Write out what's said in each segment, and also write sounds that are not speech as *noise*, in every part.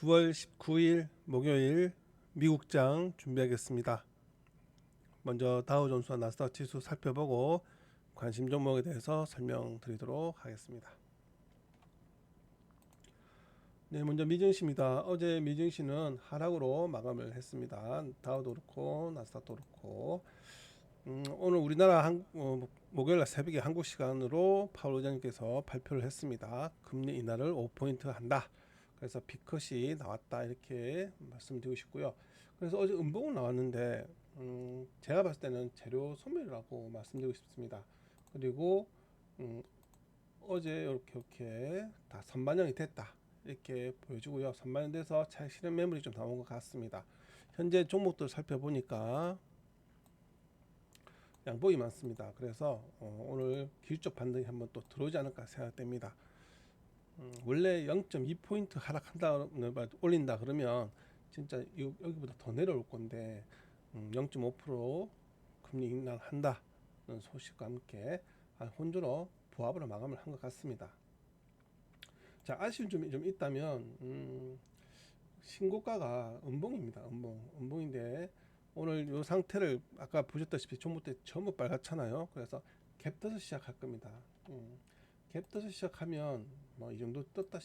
9월 19일 목요일 미국장 준비하겠습니다. 먼저 다우존스와 나스닥 지수 살펴보고 관심 종목에 대해서 설명드리도록 하겠습니다. 네, 먼저 미증시입니다. 어제 미증시는 하락으로 마감을 했습니다. 다우도 그렇고 나스닥도 그렇고 음, 오늘 우리나라 한, 어, 목요일 날 새벽에 한국 시간으로 파월 의장님께서 발표를 했습니다. 금리 인하를 5포인트 한다. 그래서 비컷이 나왔다 이렇게 말씀드리고 싶고요. 그래서 어제 음봉은 나왔는데 음, 제가 봤을 때는 재료 소멸이라고 말씀드리고 싶습니다. 그리고 음, 어제 이렇게 이렇게 다 선반영이 됐다 이렇게 보여주고요. 선반영돼서 차익 실현 매물이 좀 나온 것 같습니다. 현재 종목들 살펴보니까 양봉이 많습니다. 그래서 어, 오늘 기술적 반등이 한번 또 들어오지 않을까 생각됩니다. 음, 원래 0.2포인트 하락한다 올린다 그러면 진짜 이- 여기보다 더 내려올 건데 음, 0.5% 금리 인하한다는 소식과 함께 한 혼조로 부합으로 마감을 한 것 같습니다. 자 아쉬운 점이 좀 있다면 음, 신고가가 음봉입니다. 음봉 음봉인데 오늘 이 상태를 아까 보셨다시피 전부 때 전부 빨갛잖아요. 그래서 갭 떠서 시작할 겁니다. 음, 갭 떠서 시작하면 뭐 이 정도 떴다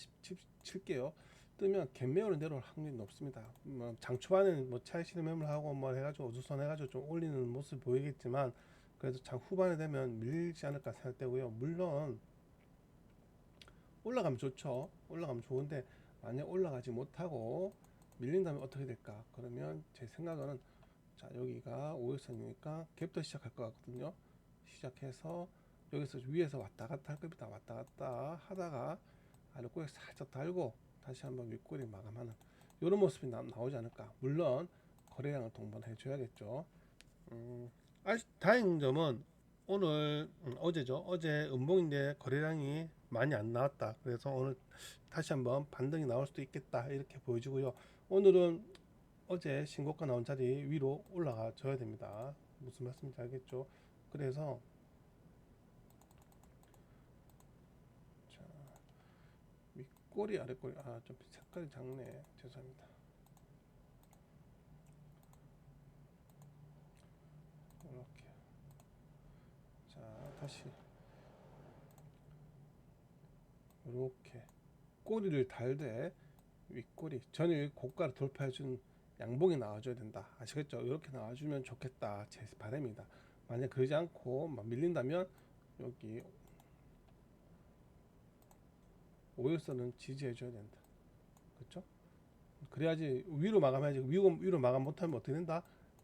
칠게요. 뜨면 갭 매우로 내려올 확률이 높습니다. 뭐 장 초반에는 뭐 차익 실현 매물 하고 뭐 해가지고 어수선해가지고 좀 올리는 모습 보이겠지만 그래도 장 후반에 되면 밀리지 않을까 생각되고요. 물론 올라가면 좋죠. 올라가면 좋은데 만약 올라가지 못하고 밀린다면 어떻게 될까? 그러면 제 생각은 자 여기가 5일선이니까 갭도 시작할 것 같거든요. 시작해서 여기서 위에서 왔다 갔다 할 겁니다. 왔다 갔다 하다가 아래꼬리 살짝 달고 다시 한번 윗꼬리 마감하는 이런 모습이 나, 나오지 않을까. 물론 거래량을 동반해 줘야겠죠. 음, 아, 다행인 점은 오늘 음, 어제죠. 어제 음봉인데 거래량이 많이 안 나왔다. 그래서 오늘 다시 한번 반등이 나올 수도 있겠다 이렇게 보여주고요. 오늘은 어제 신고가 나온 자리 위로 올라가 줘야 됩니다. 무슨 말씀인지 알겠죠? 그래서 자 윗 꼬리 아랫꼬리. 아 좀 색깔이 작네. 죄송합니다. 이렇게. 자 다시. 이렇게. 꼬리를 달되 윗꼬리. 전일 고가를 돌파해준 양봉이 나와줘야 된다. 아시겠죠? 이렇게 나와주면 좋겠다. 제 바람입니다. 만약 그러지 않고 막 밀린다면 여기 오일선은 지지해줘야 된다. 그렇죠? 그래야지 위로 마감해야지 위로 위로 마감 못하면 어떻게 된다?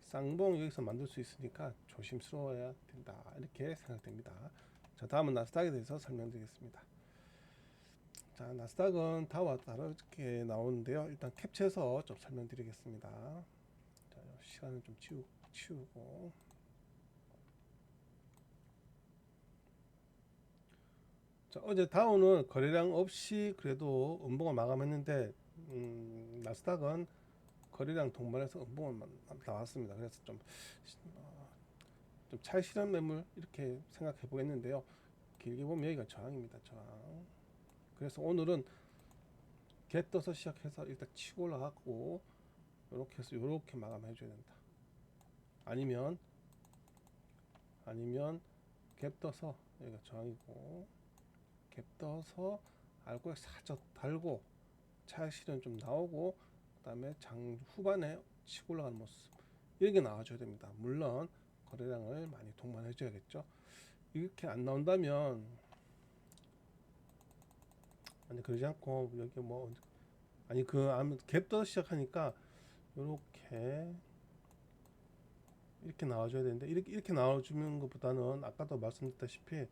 쌍봉 여기서 만들 수 있으니까 조심스러워야 된다 이렇게 생각됩니다. 자 다음은 나스닥에 대해서 설명드리겠습니다. 자 나스닥은 다와 다르게 나오는데요. 일단 캡처해서 좀 설명드리겠습니다. 자 시간을 좀 치우, 치우고 자 어제 다우는 거래량 없이 그래도 음봉을 마감했는데 음, 나스닥은 거래량 동반해서 음봉을 마- 나왔습니다. 그래서 좀, 어, 좀 실현 매물 이렇게 생각해 보겠는데요. 길게 보면 여기가 저항입니다. 저항. 그래서 오늘은 개 떠서 시작해서 일단 치고 올라가고 이렇게 해서 이렇게 마감해 줘야 된다. 아니면 아니면 갭 떠서 여기가 저항이고 갭 떠서 알고에 살짝 달고 차익 실현 좀 나오고 그 다음에 장 후반에 치고 올라가는 모습 이렇게 나와줘야 됩니다. 물론 거래량을 많이 동반해 줘야겠죠. 이렇게 안 나온다면 아니 그러지 않고 여기 뭐 아니 그 갭떠 시작하니까 이렇게 이렇게 나와줘야 되는데 이렇게 이렇게 나와주는 것보다는 아까도 말씀드렸다시피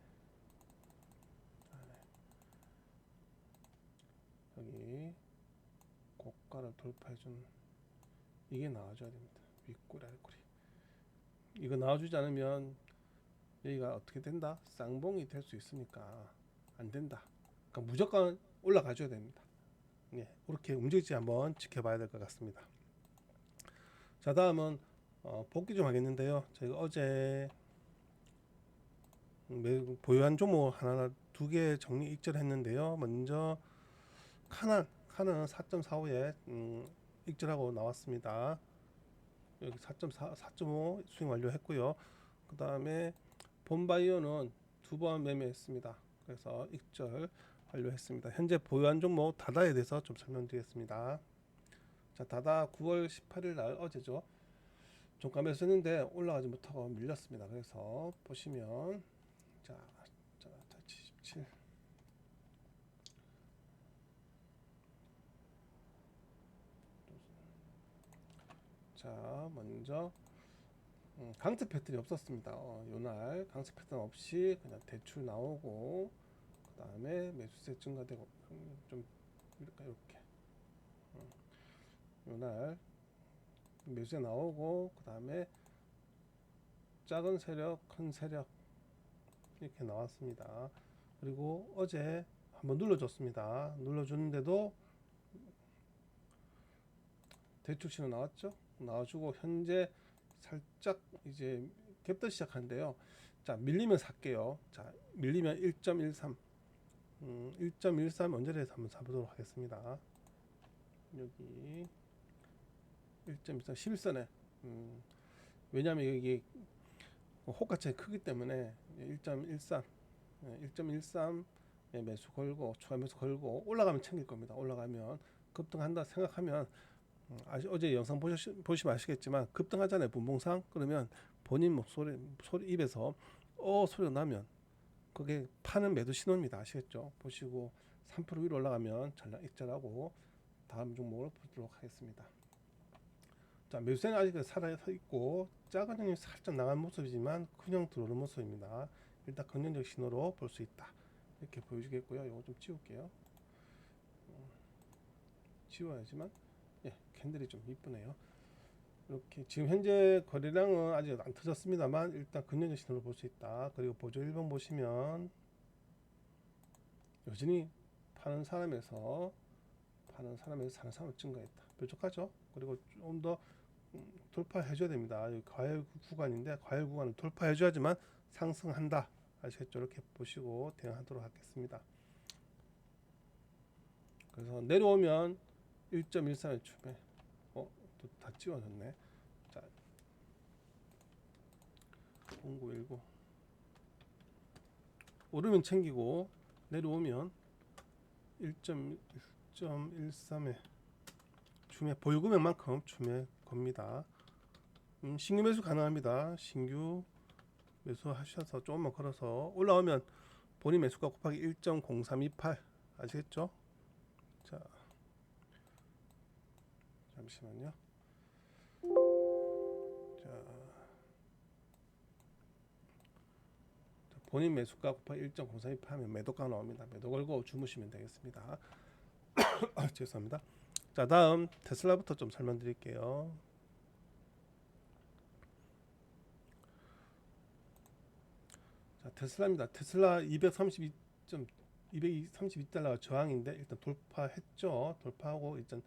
여기 고가를 돌파해준 이게 나와줘야 됩니다. 윗꼬리 아랫꼬리 이거 나와주지 않으면 여기가 어떻게 된다? 쌍봉이 될 수 있으니까 안 된다. 그러니까 무조건 올라가줘야 됩니다. 예, 그렇게 움직일지 한번 지켜봐야 될 것 같습니다. 자 다음은 어, 복귀 좀 하겠는데요. 저희가 어제 매- 보유한 종목 하나 두 개 정리 익절했는데요. 먼저 카난 하락하는 4.45에 음, 익절하고 나왔습니다. 여기 4.4, 4.5 수익 완료했고요. 그 다음에 본바이오는 두 번 매매했습니다. 그래서 익절 완료했습니다. 현재 보유한 종목 다다에 대해서 좀 설명드리겠습니다. 자, 다다 9월 18일 날 어제죠. 종가 매수했는데 올라가지 못하고 밀렸습니다. 그래서 보시면 자, 자, 자 77. 자, 먼저 음, 강세 패턴이 없었습니다. 어, 요날 강세 패턴 없이 그냥 대출 나오고 그 다음에 매수세 증가되고 음, 좀 이렇게 이렇게 음, 요날 매수세 나오고 그 다음에 작은 세력, 큰 세력 이렇게 나왔습니다. 그리고 어제 한번 눌러줬습니다. 눌러주는데도 대출 신호 나왔죠? 나와주고 현재 살짝 이제 갭더 시작한데요. 자 밀리면 살게요. 자 밀리면 1.13, 음, 1.13 언저리에서 한번 사보도록 하겠습니다. 여기 1.13 11선에 음, 왜냐하면 여기 호가차이 크기 때문에 1.13 1.13 예, 매수 걸고 추가 매수 걸고 올라가면 챙길 겁니다. 올라가면 급등한다 생각하면 음, 아시, 어제 영상 보시, 보시면 아시겠지만 급등하잖아요 분봉상. 그러면 본인 목소리 소리 입에서 어 소리가 나면 그게 파는 매도 신호입니다. 아시겠죠? 보시고 3% 위로 올라가면 전략 익절하고 다음 종목을 보도록 하겠습니다. 자 매수세는 아직 살아 있고 작은 형이 살짝 나간 모습이지만 큰형 들어오는 모습입니다. 일단 긍정적 신호로 볼 수 있다. 이렇게 보여주겠고요. 이거 좀 지울게요. 음, 지워야지만 예, 캔들이 좀 이쁘네요. 이렇게 지금 현재 거래량은 아직 안 터졌습니다만 일단 근년적 신호를 볼수 있다. 그리고 보조 1번 보시면 여전히 파는 사람에서 파는 사람에서 사는 사람 증가했다. 뾰족하죠? 그리고 좀더 음, 돌파해줘야 됩니다. 여기 과열 구간인데 과열 구간을 돌파해줘야지만 상승한다. 아시겠죠? 이렇게 보시고 대응하도록 하겠습니다. 그래서 내려오면 1.13의 추매. 어, 또다 지워졌네. 자, 0919. 오르면 챙기고 내려오면 1.1.13의 추매 보유 금액만큼 추매 겁니다. 음, 신규 매수 가능합니다. 신규 매수 하셔서 조금만 걸어서 올라오면 본인 매수가 곱하기 1.0328 아시겠죠? 자. 잠시만요. 자, 자, 본인 매수가 곱하기 1.0328 하면 매도가 나옵니다. 매도 걸고 주무시면 되겠습니다. *coughs* 죄송합니다. 자, 다음 테슬라부터 좀 설명드릴게요. 자, 테슬라입니다. 테슬라 232. 232달러가 저항인데 일단 돌파했죠. 돌파하고 일단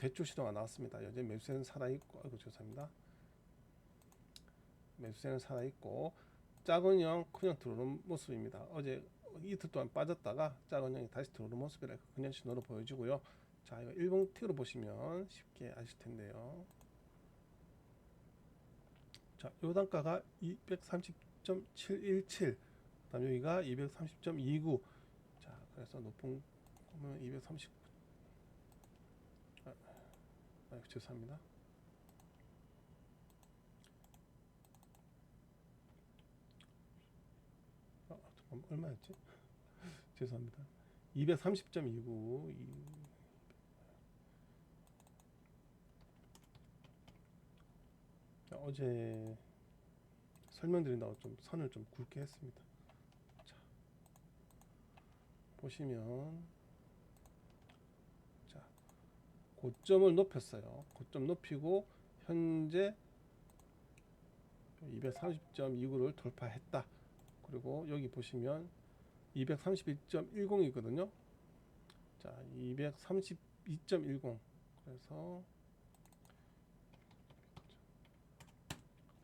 대출 시도가 나왔습니다. 여전히 매수세는 살아있고, 아이고 죄송합니다. 매수세는 살아있고 작은 형, 큰형 들어오는 모습입니다. 어제 이틀 동안 빠졌다가 작은 형이 다시 들어오는 모습이라 그냥 신호로 보여지고요. 자, 이거 일봉 T로 보시면 쉽게 아실 텐데요. 자, 요 단가가 230.717. 그다음 여기가 230.29. 자, 그래서 높은 보면 230 아, 죄송합니다. 아, 잠깐 얼마였지? *laughs* 죄송합니다. 230.29 자, 어제 설명드린다고 좀 선을 좀 굵게 했습니다. 자, 보시면 고점을 높였어요. 고점 높이고 현재 230.29를 돌파했다. 그리고 여기 보시면 231.10이거든요. 자, 232.10 그래서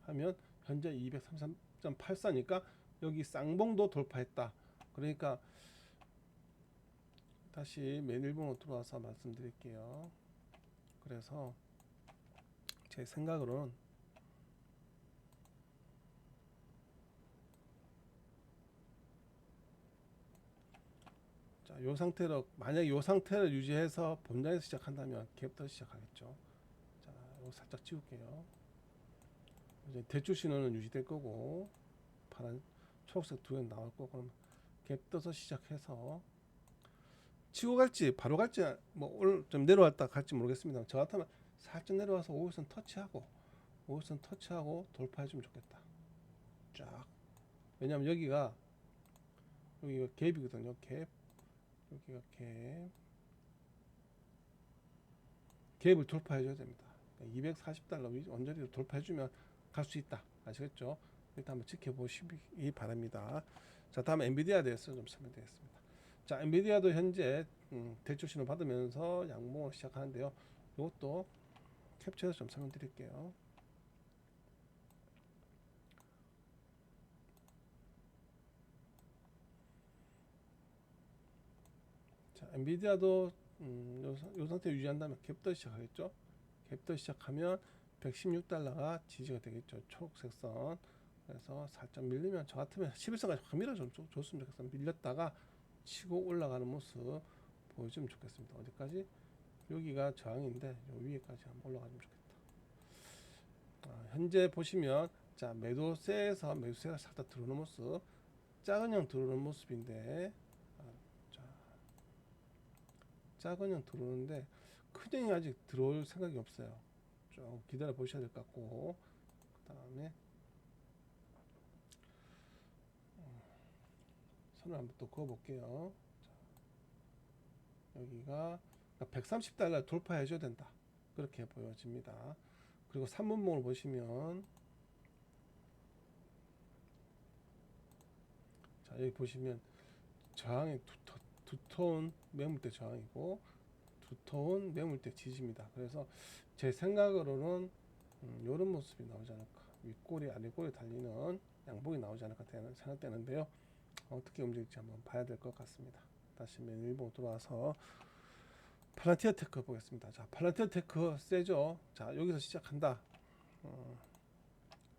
하면 현재 233.84니까 여기 쌍봉도 돌파했다. 그러니까 다시 맨 일본으로 들어와서 말씀드릴게요. 그래서 제 생각으로는 자, 요 상태로 만약 요 상태를 유지해서 본장에서 시작한다면 갭부터 시작하겠죠. 자, 요 살짝 지울게요. 이제 대출 신호는 유지될 거고 파란 초록색 두 개 나올 거고 그럼 갭 떠서 시작해서 치고 갈지 바로 갈지 뭐 오늘 좀 내려왔다 갈지 모르겠습니다. 저 같으면 살짝 내려와서 5일선 터치하고 5일선 터치하고 돌파해 주면 좋겠다. 쫙. 왜냐면 여기가 여기가 갭이거든요. 갭. 여기가 갭. 갭을 돌파해 줘야 됩니다. 240달러 위- 언저리로 돌파해 주면 갈 수 있다. 아시겠죠? 일단 한번 지켜보시기 바랍니다. 자, 다음 엔비디아에 대해서 좀 설명드리겠습니다. 자, 엔비디아도 현재 음, 대출 신호 받으면서 양봉을 시작하는데요. 이것도 캡처해서 좀 설명드릴게요. 자, 엔비디아도 음, 요, 상- 요 상태 유지한다면 갭더 시작하겠죠. 갭더 시작하면 116달러가 지지가 되겠죠. 초록색 선. 그래서 살짝 밀리면 저 같으면 11선까지 확 밀어줬으면 좋- 좋으면 좋겠어요. 밀렸다가 치고 올라가는 모습 보여주면 좋겠습니다. 어디까지? 여기가 저항인데 요 위에까지 한번 올라가면 좋겠다. 아, 현재 보시면 자 매도세에서 매수세가 살짝 들어오는 모습, 작은 형 들어오는 모습인데, 아, 자 작은 형 들어오는데 큰 형이 아직 들어올 생각이 없어요. 좀 기다려 보셔야 될 것 같고, 그 다음에 선을 한번 또 그어볼게요. 자, 여기가 130달러 돌파해줘야 된다. 그렇게 보여집니다. 그리고 3분봉을 보시면 자 여기 보시면 저항이 두터, 두터운 매물대 저항이고 두터운 매물대 지지입니다. 그래서 제 생각으로는 음, 이런 모습이 나오지 않을까 윗꼬리 아랫꼬리 달리는 양봉이 나오지 않을까 되는- 생각되는데요. 어떻게 움직일지 한번 봐야 될 것 같습니다. 다시 맨 일본 들어와서 팔란티어 테크 보겠습니다. 자, 팔란티어 테크 세죠. 자, 여기서 시작한다. 어,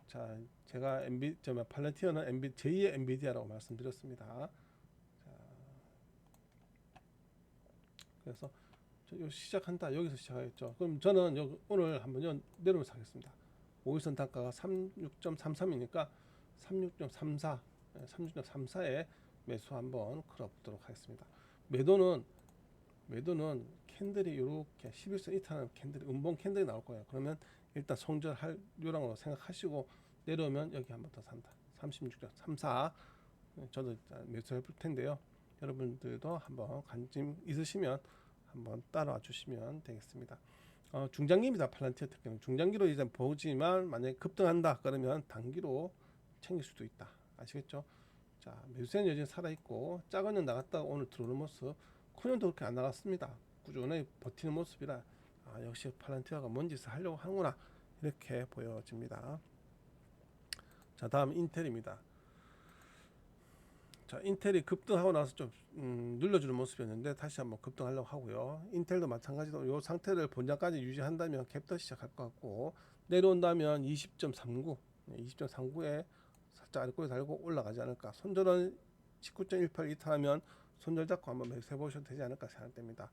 자, 제가 엔비, 저 팔란티어는 엔비, 제2의 엔비디아라고 말씀드렸습니다. 자, 그래서 저, 요 시작한다. 여기서 시작하겠죠. 그럼 저는 요, 오늘 한번 요 내려오면서 하겠습니다. 5일선 단가가 36.33이니까 36.34 36.34에 매수 한번 걸어보도록 하겠습니다. 매도는 매도는 캔들이 이렇게 11선 이탈하는 캔들이 음봉 캔들이 나올 거예요. 그러면 일단 손절할 요량으로 생각하시고 내려오면 여기 한 번 더 산다. 36.34 저도 매수해 볼 텐데요. 여러분들도 한번 관심 있으시면 한번 따라와 주시면 되겠습니다. 어, 중장기입니다. 팔란티어 특징은 중장기로 이제 보지만 만약에 급등한다 그러면 단기로 챙길 수도 있다. 아시겠죠? 자, 매수세는 여전히 살아있고 작은 년 나갔다가 오늘 들어오는 모습 큰 년도 그렇게 안 나갔습니다. 꾸준히 버티는 모습이라 아, 역시 팔란티아가 뭔 짓을 하려고 하는구나 이렇게 보여집니다. 자, 다음 인텔입니다. 자, 인텔이 급등하고 나서 좀 음, 눌러주는 모습이었는데 다시 한번 급등하려고 하고요. 인텔도 마찬가지로 이 상태를 본장까지 유지한다면 캡터 시작할 것 같고 내려온다면 20.39, 20.39에 살짝 아래꼬리 달고 올라가지 않을까. 손절은 19.18 이탈하면 손절 잡고 한번 매수 해 보셔도 되지 않을까 생각됩니다.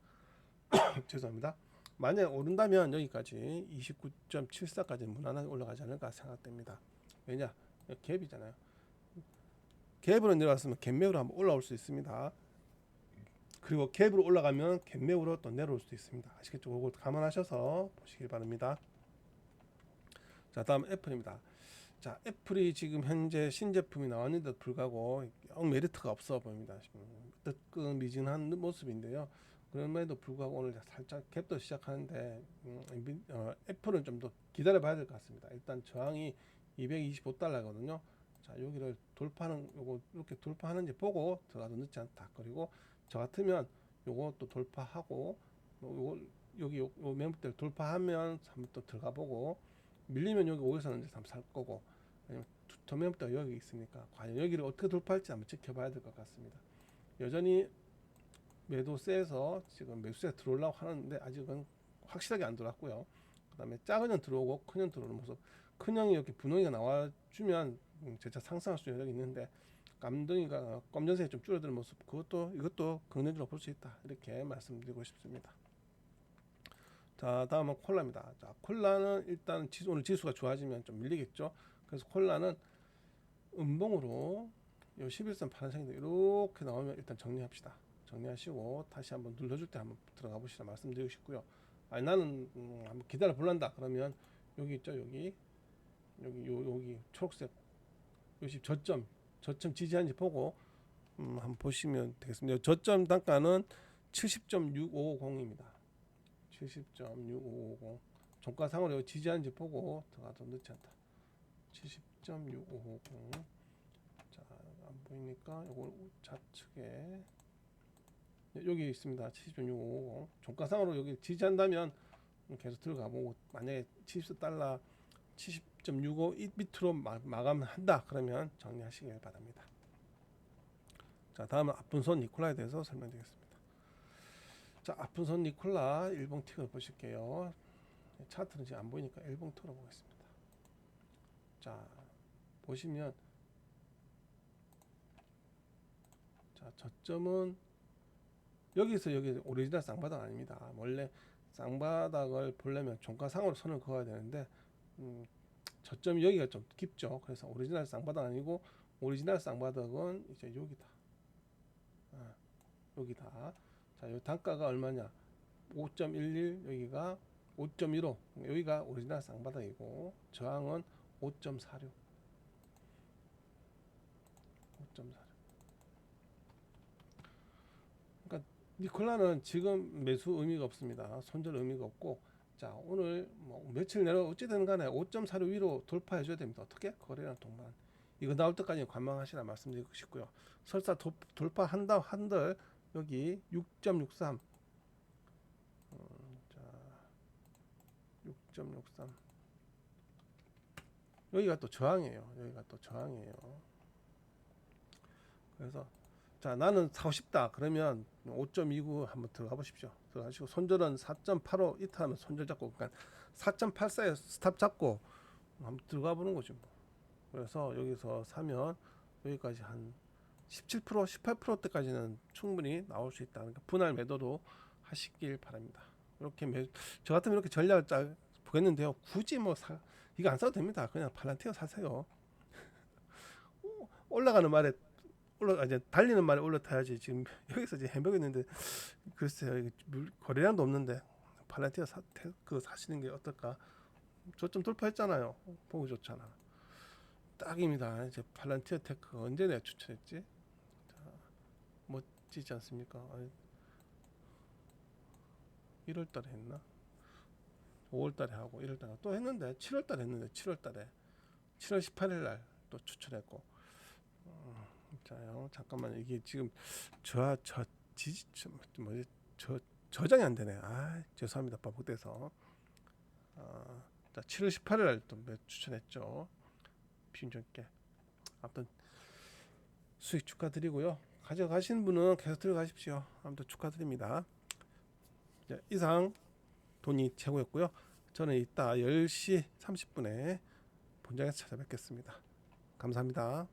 *coughs* 죄송합니다. 만약 오른다면 여기까지 29.74까지 무난하게 올라가지 않을까 생각됩니다. 왜냐? 갭이잖아요. 갭으로 내려왔으면 갭매우로 한번 올라올 수 있습니다. 그리고 갭으로 올라가면 갭매우로 또 내려올 수도 있습니다. 아시겠죠? 그걸 감안하셔서 보시길 바랍니다. 자, 다음 애플입니다. 자, 애플이 지금 현재 신제품이 나왔는데도 불구하고 영 메리트가 없어 보입니다. 뜨끈미진한 모습인데요. 그럼에도 불구하고 오늘 살짝 갭도 시작하는데 음, 어, 애플은 좀 더 기다려 봐야 될 것 같습니다. 일단 저항이 225달러거든요. 자, 여기를 돌파하는 요거 이렇게 돌파하는지 보고 들어가도 늦지 않다. 그리고 저 같으면 또 돌파하고 뭐 요거 여기 요, 요 매물대를 돌파하면 한번 또 들어가 보고 밀리면 여기 5에서는 이제 한번 살 거고 매물대가 여기 있으니까 과연 여기를 어떻게 돌파할지 한번 지켜봐야 될 것 같습니다. 여전히 매도세에서 지금 매수세 들어오려고 하는데 아직은 확실하게 안 들어왔고요. 그 다음에 작은 형 들어오고 큰형 들어오는 모습. 큰 형이 이렇게 분홍이가 나와주면 음, 재차 상승할 수 여력이 있는데 깜덩이가 검정색이 좀 줄어드는 모습 그것도 이것도 긍정적으로 볼 수 있다 이렇게 말씀드리고 싶습니다. 자 다음은 콜라입니다. 자 콜라는 일단 지수, 오늘 지수가 좋아지면 좀 밀리겠죠. 그래서 콜라는 음봉으로 요 11선 파란색인데 이렇게 나오면 일단 정리합시다. 정리하시고 다시 한번 눌러줄 때 한번 들어가 보시라 말씀드리고 싶고요. 아니 나는 음, 한번 기다려 볼란다 그러면 여기 있죠 여기 여기 요 여기 초록색 요시 저점 저점 지지한지 보고 음, 한번 보시면 되겠습니다. 저점 단가는 70.6550입니다. 70.6550 종가상으로 지지한지 보고 들어가도 늦지 않다. 70.6550 자, 안 보이니까 요걸 좌측에 여기 있습니다. 70.6550 종가상으로 여기 지지한다면 계속 들어가 보고 만약에 70달러 70.65이 밑으로 마, 마감한다 그러면 정리하시길 바랍니다. 자 다음은 아픈손 니콜라에 대해서 설명드리겠습니다. 자 아픈손 니콜라 일봉 틱을 보실게요. 차트는 지금 안 보이니까 일봉 틱으로 보겠습니다. 자 보시면 자 저점은 여기서 여기 오리지널 쌍바닥 아닙니다. 원래 쌍바닥을 보려면 종가상으로 선을 그어야 되는데 음, 저점이 여기가 좀 깊죠. 그래서 오리지널 쌍바닥 아니고 오리지널 쌍바닥은 이제 여기다. 아, 여기다. 자, 요 단가가 얼마냐? 5.11 여기가 5.15 여기가 오리지널 쌍바닥이고 저항은 5.46 5.46 그러니까 니콜라는 지금 매수 의미가 없습니다. 손절 의미가 없고 자 오늘 뭐 며칠 내로 어찌 되는 간에 5.46 위로 돌파해 줘야 됩니다. 어떻게? 거래량 동반 이거 나올 때까지 관망하시라 말씀드리고 싶고요. 설사 도, 돌파한다 한들 여기 6.63 음, 자 6.63 여기가 또 저항이에요. 여기가 또 저항이에요. 그래서 자 나는 사고 싶다. 그러면 5.29 한번 들어가 보십시오. 들어가시고 손절은 4.85 이트 하면 손절 잡고 그러니까 4.84에 스탑 잡고 한번 들어가 보는 거죠 뭐. 그래서 여기서 사면 여기까지 한 17% 18%대까지는 충분히 나올 수 있다 그러니까 분할 매도도 하시길 바랍니다. 이렇게 매, 저 같으면 이렇게 전략을 짜 보겠는데요. 굳이 뭐 사, 이거 안 써도 됩니다. 그냥 팔란티어 사세요. *laughs* 올라가는 말에 올라 이제 달리는 말에 올라타야지. 지금 *laughs* 여기서 이제 햄버거 있는데 글쎄요 거래량도 없는데 팔란티아 사, 태- 그 사시는 게 어떨까? 저점 돌파했잖아요. 보기 좋잖아. 딱입니다. 이제 팔란티아 테크 언제 내가 추천했지? 자, 멋지지 않습니까? 아니, 1월 달에 했나? 5월 달에 하고 1월 달에 또 했는데 7월 달에 했는데 7월 달에. 7월 18일 날 또 추천했고 자요. 잠깐만 이게 지금 저 저 지지 저 뭐지? 저 저장이 안 되네. 아 죄송합니다. 반복돼서. 아, 자 7월 18일 날또 추천했죠? 비운전께 아무튼 수익 축하드리고요. 가져가신 분은 계속 들어가십시오. 아무튼 축하드립니다. 자, 이상 돈이 최고였고요. 저는 이따 10시 30분에 본장에서 찾아뵙겠습니다. 감사합니다.